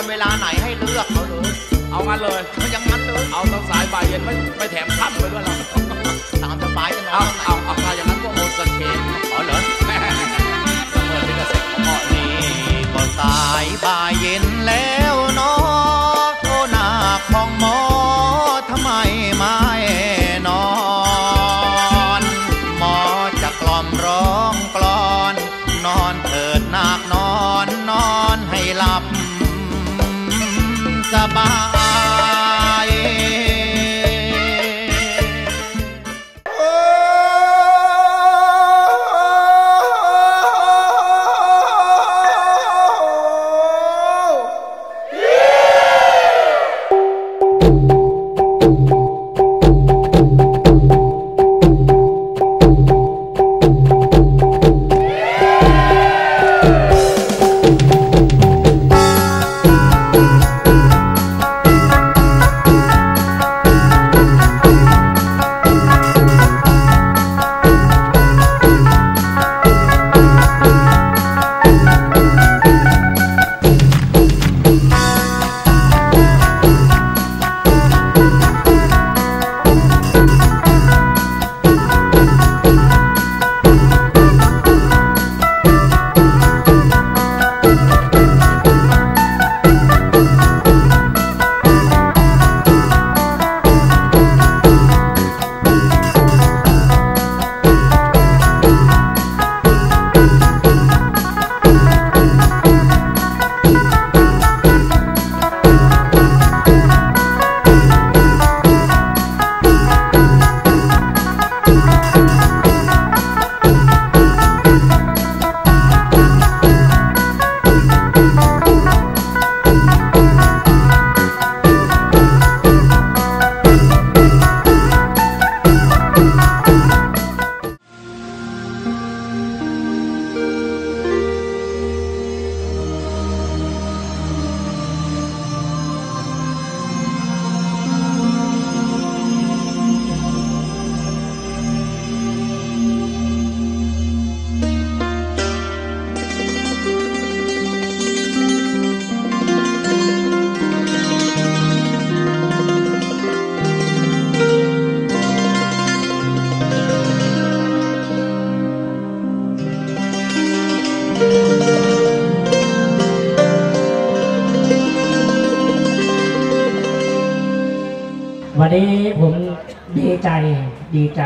อนเวลาไหนให้เลือกเขาเลยเอางั้นเลยเขาอย่างนั้นเลยเอาทั้งสายบ่ายเย็นไม่ไม่แถมค่ำไปด้วยเราตามสบายจะนอเอานเอาเอาเอาอย่างนั้นก็โอนสเคนอ๋อเหรอแม่เสมอที่เกษตรของพ่อนี่นี่ก็สายบ่ายเย็นแล้วเนาะโอ้หน้าของหมอทำไมไม่นอน หมอจะกล่อมร้องกลอน นอนเถิดนาคนอนนอนให้หลับ สบาย วันนี้ผมดีใจดีใจ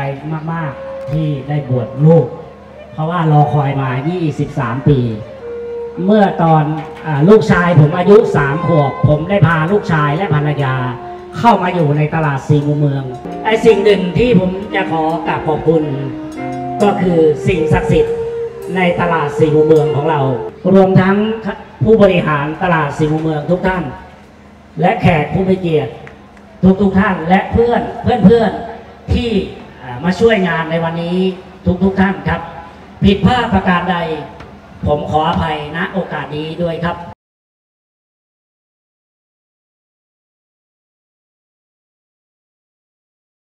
มาก ๆ ที่ได้บวชลูก เพราะว่ารอคอยมา 23 ปี เมื่อตอนอลูกชายผมอายุ 3 ขวบ ผมได้พาลูกชายและภรรยา เข้ามาอยู่ในตลาดสีมุเมืองไอสิ่งหนึ่งที่ผมจะขอกราบขอบคุณ ก็คือสิ่งศักดิ์สิทธิ์ในตลาดสีมุเมืองของเรา รวมทั้งผู้บริหารตลาดสีมุเมืองทุกท่าน และแขกผู้มีเกียรติ ทุกทุกท่านและเพื่อนเพื่อนเพื่อนที่มาช่วยงานในวันนี้ทุกทุกท่านครับ ผิดพลาดประการใด ผมขออภัยณโอกาสนี้ด้วยครับ